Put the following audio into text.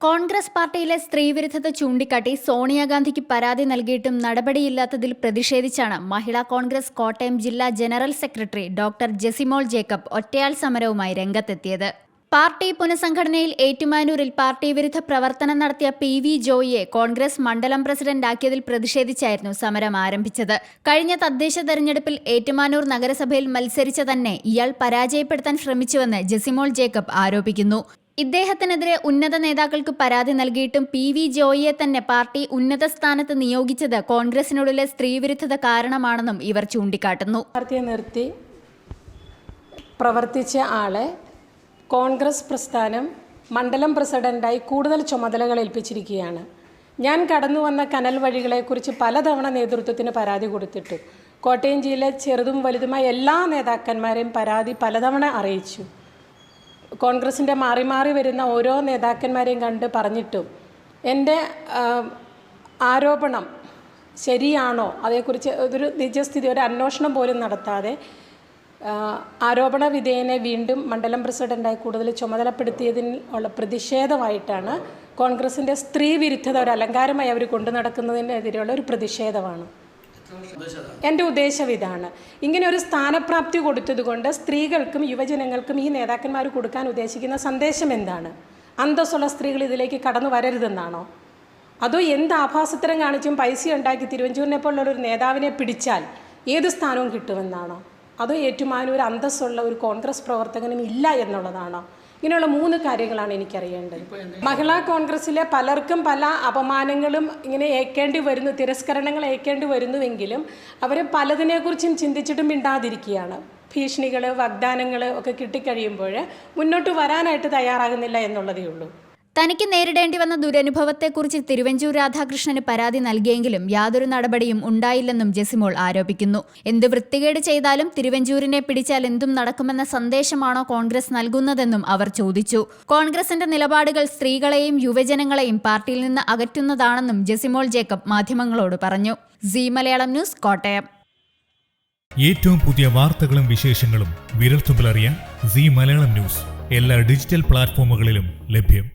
കോൺഗ്രസ് പാർട്ടിയിലെ സ്ത്രീവിരുദ്ധത ചൂണ്ടിക്കാട്ടി സോണിയാഗാന്ധിക്ക് പരാതി നൽകിയിട്ടും നടപടിയില്ലാത്തതിൽ പ്രതിഷേധിച്ചാണ് മഹിളാ കോൺഗ്രസ് കോട്ടയം ജില്ലാ general secretary doctor Jesimol Jacob ഒറ്റയാൾ സമരവുമായി രംഗത്തെത്തിയത്. പാർട്ടി പുനഃസംഘടനയിൽ ഏറ്റുമാനൂരിൽ പാർട്ടി വിരുദ്ധ പ്രവർത്തനം നടത്തിയ പി വി ജോയിയെ കോൺഗ്രസ് മണ്ഡലം പ്രസിഡന്റാക്കിയതിൽ പ്രതിഷേധിച്ചായിരുന്നു സമരം ആരംഭിച്ചത്. കഴിഞ്ഞ തദ്ദേശ തെരഞ്ഞെടുപ്പിൽ ഏറ്റുമാനൂർ നഗരസഭയിൽ മത്സരിച്ച തന്നെ ഇയാൾ പരാജയപ്പെടുത്താൻ ശ്രമിച്ചുവെന്ന് ജെസിമോൾ ജേക്കബ് ആരോപിക്കുന്നു. ഇദ്ദേഹത്തിനെതിരെ ഉന്നത നേതാക്കൾക്ക് പരാതി നൽകിയിട്ടും പി വി ജോയിയെ തന്നെ പാർട്ടി ഉന്നത സ്ഥാനത്ത് നിയോഗിച്ചത് കോൺഗ്രസിനുള്ളിലെ സ്ത്രീവിരുദ്ധത കാരണമാണെന്നും ഇവർ ചൂണ്ടിക്കാട്ടുന്നു. പാർട്ടിയെ നിർത്തി പ്രവർത്തിച്ച ആളെ കോൺഗ്രസ് പ്രസ്ഥാനം മണ്ഡലം പ്രസിഡന്റായി കൂടുതൽ ചുമതലകൾ ഏൽപ്പിച്ചിരിക്കുകയാണ്. ഞാൻ കടന്നു വന്ന കനൽ വഴികളെക്കുറിച്ച് പലതവണ നേതൃത്വത്തിന് പരാതി കൊടുത്തിട്ടു. കോട്ടയം ജില്ലയിലെ ചെറുതും വലുതുമായ എല്ലാ നേതാക്കന്മാരെയും പരാതി പലതവണ അറിയിച്ചു. കോൺഗ്രസിന്റെ മാറി മാറി വരുന്ന ഓരോ നേതാക്കന്മാരെയും കണ്ട് പറഞ്ഞിട്ടും എന്റെ ആരോപണം ശരിയാണോ? അതേക്കുറിച്ച് ഒരു നിജസ്ഥിതി ഒരു അന്വേഷണം പോലും നടത്താതെ ആരോപണ വിധേയനെ വീണ്ടും മണ്ഡലം പ്രസിഡന്റായി കൂടുതൽ ചുമതലപ്പെടുത്തിയതിൽ ഉള്ള പ്രതിഷേധമായിട്ടാണ് കോൺഗ്രസിന്റെ സ്ത്രീ വിരുദ്ധത ഒരു അലങ്കാരമായി അവർ കൊണ്ടു നടക്കുന്നതിനെതിരെയുള്ള ഒരു പ്രതിഷേധമാണ്. എന്റെ ഉദ്ദേശം ഇതാണ്. ഇങ്ങനെ ഒരു സ്ഥാനപ്രാപ്തി കൊടുത്തതുകൊണ്ട് സ്ത്രീകൾക്കും യുവജനങ്ങൾക്കും ഈ നേതാക്കന്മാർ കൊടുക്കാൻ ഉദ്ദേശിക്കുന്ന സന്ദേശം എന്താണ്? അന്തസ്സുള്ള സ്ത്രീകൾ ഇതിലേക്ക് കടന്നു വരരുതെന്നാണോ? അതോ എന്ത് ആഭാസത്തരം കാണിച്ചും പൈസ ഉണ്ടാക്കി തിരുവഞ്ചൂരിനെ പോലുള്ള ഒരു നേതാവിനെ പിടിച്ചാൽ ഏത് സ്ഥാനവും കിട്ടുമെന്നാണോ? അതോ ഏറ്റുമാനൂർ അന്തസ്സുള്ള ഒരു കോൺഗ്രസ് പ്രവർത്തകനും ഇല്ല എന്നുള്ളതാണോ? ഇങ്ങനെയുള്ള മൂന്ന് കാര്യങ്ങളാണ് എനിക്കറിയേണ്ടത്. മഹിളാ കോൺഗ്രസ്സിലെ പലർക്കും പല അപമാനങ്ങളും ഇങ്ങനെ ഏൽക്കേണ്ടി വരുന്നു തിരസ്കരണങ്ങൾ ഏൽക്കേണ്ടി വരുന്നുവെങ്കിലും അവർ പലതിനെക്കുറിച്ചും ചിന്തിച്ചിട്ടും മിണ്ടാതിരിക്കുകയാണ്. ഭീഷണികൾ വാഗ്ദാനങ്ങൾ ഒക്കെ കിട്ടിക്കഴിയുമ്പോൾ മുന്നോട്ട് വരാനായിട്ട് തയ്യാറാകുന്നില്ല എന്നുള്ളതേ ഉള്ളൂ. തനിക്ക് നേരിടേണ്ടി വന്ന ദുരനുഭവത്തെക്കുറിച്ച് തിരുവഞ്ചൂർ രാധാകൃഷ്ണന് പരാതി നൽകിയെങ്കിലും യാതൊരു നടപടിയും ഉണ്ടായില്ലെന്നും ജെസിമോൾ ആരോപിക്കുന്നു. എന്ത് വൃത്തികേട് ചെയ്താലും തിരുവഞ്ചൂരിനെ പിടിച്ചാൽ എന്തും നടക്കുമെന്ന സന്ദേശമാണോ കോൺഗ്രസ് നൽകുന്നതെന്നും അവർ ചോദിച്ചു. കോൺഗ്രസിന്റെ നിലപാടുകൾ സ്ത്രീകളെയും യുവജനങ്ങളെയും പാർട്ടിയിൽ നിന്ന് അകറ്റുന്നതാണെന്നും ജെസിമോൾ ജേക്കബ് മാധ്യമങ്ങളോട് പറഞ്ഞു. C Malayalam news Kottayam. ഏറ്റവും പുതിയ വാർത്തകളും വിശേഷങ്ങളും വിരൽത്തുമ്പിലറിയാൻ സി മലയാളം ന്യൂസ് എല്ലാ ഡിജിറ്റൽ പ്ലാറ്റ്ഫോമുകളിലും ലഭ്യം.